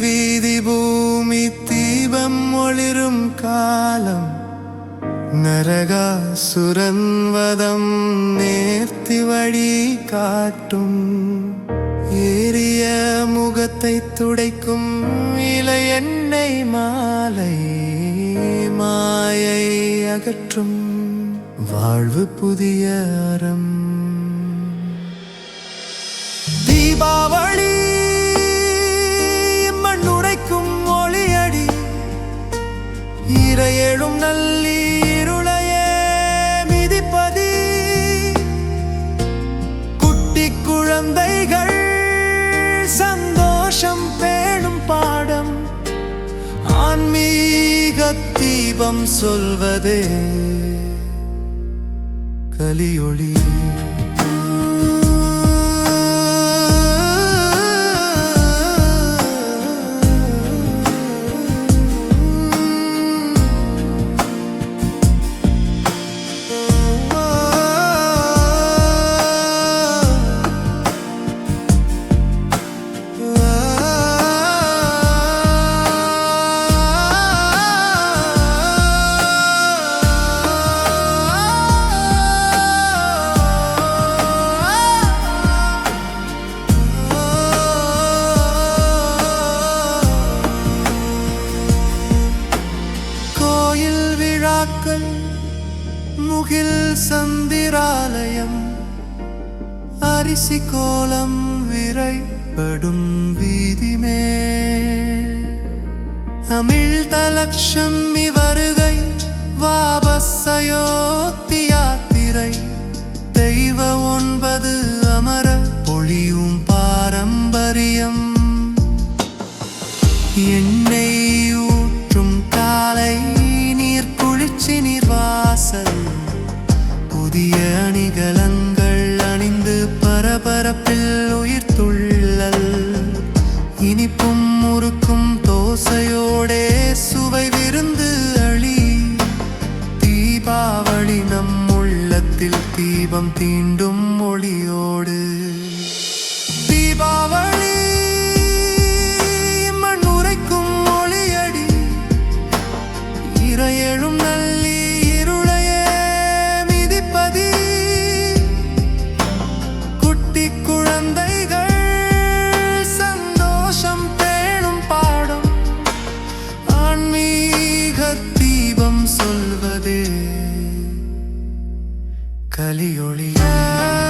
வீதி பூமி தீபம் ஒளிரும் காலம். நரகாசுரன்வதம் நேர்த்தி வழி காட்டும். ஏறிய முகத்தை துடைக்கும் இலை எண்ணெய் மாலை மாயை அகற்றும். வாழ்வு புதிய அறம். இரையேழும் நல்லீருளையே மிதிப்பதி. குட்டி குழந்தைகள் சந்தோஷம் பேணும் பாடம். ஆன்மீக தீபம் சொல்வதே கலியொளி. முகில் சந்திராலயம் அரிசி கோலம் விரைப்படும் வீதிமே. தமிழ் தலக்ஷம் இவ தீபம் தீண்டும் மொழியோடு தீபாவளி കലിയൊളിയാ.